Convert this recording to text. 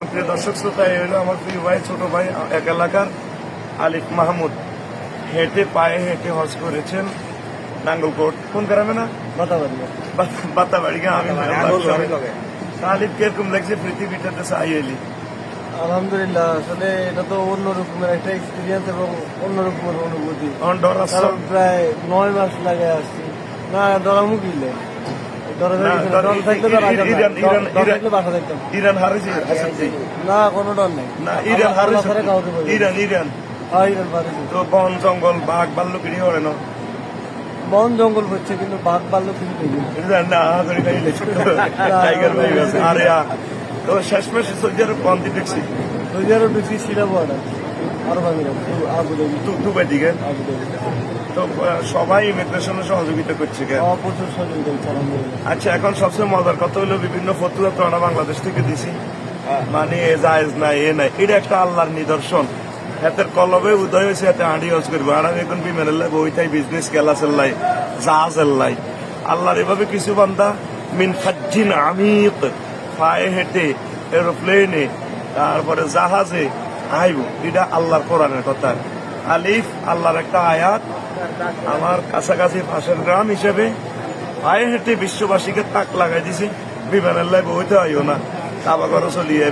প্রিয় দর্শক শ্রোতা এই হলো আমার প্রিয় ভাই ছোট ভাই এক এলাকার আলিফ মাহমুদ। হেঁটে পায়ে হেঁটে হজ করেছেন নাঙ্গলকোট কোন গ্রামে না? বাতাবাড়ি। আমি আলিফ কীরকম লাগছে পৃথিবীটাতে চাই এলি আলহামদুলিল্লাহ আসলে এটা তো অন্য রকমের একটা এক্সপিরিয়েন্স এবং অন্য রকমের অনুভূতি। প্রায় নয় মাস লাগে আসছি। না ডরামু ইরান- হারেছে না কোনো ডর নেই। ইরান হারেছে। Iran Iran. হ্যাঁ। তো বন জঙ্গল বাঘ ভাল্লুক এটি হবে না বন জঙ্গল হচ্ছে কিন্তু বাঘ পারল কিছু না। টাইগার ভাই আছে আরে তো শেষমেশ সজ্জার পন্থী দেখছি সৌদি আরব ঢুকছি সিরা বর্ডার দুবাই দিকে তো সবাই ইমিগ্রেশনে সহযোগিতা করছে আলহামদুলিল্লাহ। আচ্ছা এখন সবচেয়ে মজার কথা হলো বিভিন্ন ফতুয়া তো আমরা বাংলাদেশ থেকে দিছি। মানে এ জায়েজ নাই এ নাই এটা একটা আল্লাহর নিদর্শন। হাতের কলবে উদয় হয়েছে হাতে হাঁড়ি হজ করব। আর আমি এখন বিমানের লাই বইটাই বিজনেস কেলাসের লাই জাহাজের লাই আল্লাহর এভাবে কিছু বান্দা মিন ফাজ্জিন আমিক পায়ে হেঁটে এরোপ্লেনে তারপরে জাহাজে আইব এটা আল্লাহর কোরআনের কথা। আলিফ, আল্লাহর একটা আয়াত। আমার কাছাকাছি পাশের গ্রাম হিসেবে পায়ে হেঁটে বিশ্ববাসীকে তাক লাগাই দিছি। বিমানের লাই হইতে আইও না। কাবা ঘরে চলিয়ে